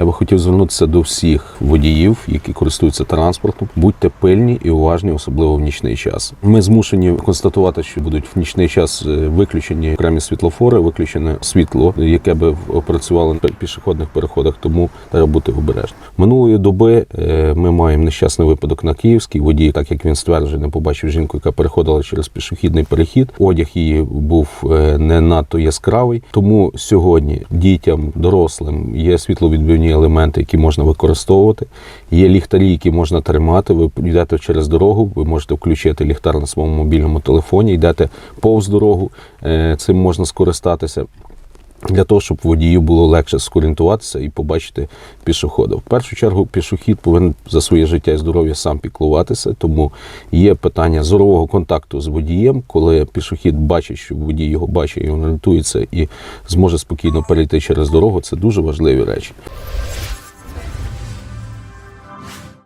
Я би хотів звернутися до всіх водіїв, які користуються транспортом. Будьте пильні і уважні, особливо в нічний час. Ми змушені констатувати, що будуть в нічний час е, виключені окремі світлофори, виключене світло, яке би працювало на пішохідних переходах. Тому треба бути обережним. Минулої доби е, ми маємо нещасний випадок на Київській. Водій, так як він стверджує, не побачив жінку, яка переходила через пішохідний перехід. Одяг її був е, не надто яскравий. Тому сьогодні дітям, дорослим є світловідбивні елементи, які можна використовувати. Є ліхтарі, які можна тримати. Ви йдете через дорогу, ви можете включити ліхтар на своєму мобільному телефоні, йдете повз дорогу, е, цим можна скористатися. Для того, щоб водію було легше скорієнтуватися і побачити пішохода. В першу чергу пішохід повинен за своє життя і здоров'я сам піклуватися, тому є питання зорового контакту з водієм, коли пішохід бачить, що водій його бачить і орієнтується і зможе спокійно перейти через дорогу. Це дуже важливі речі.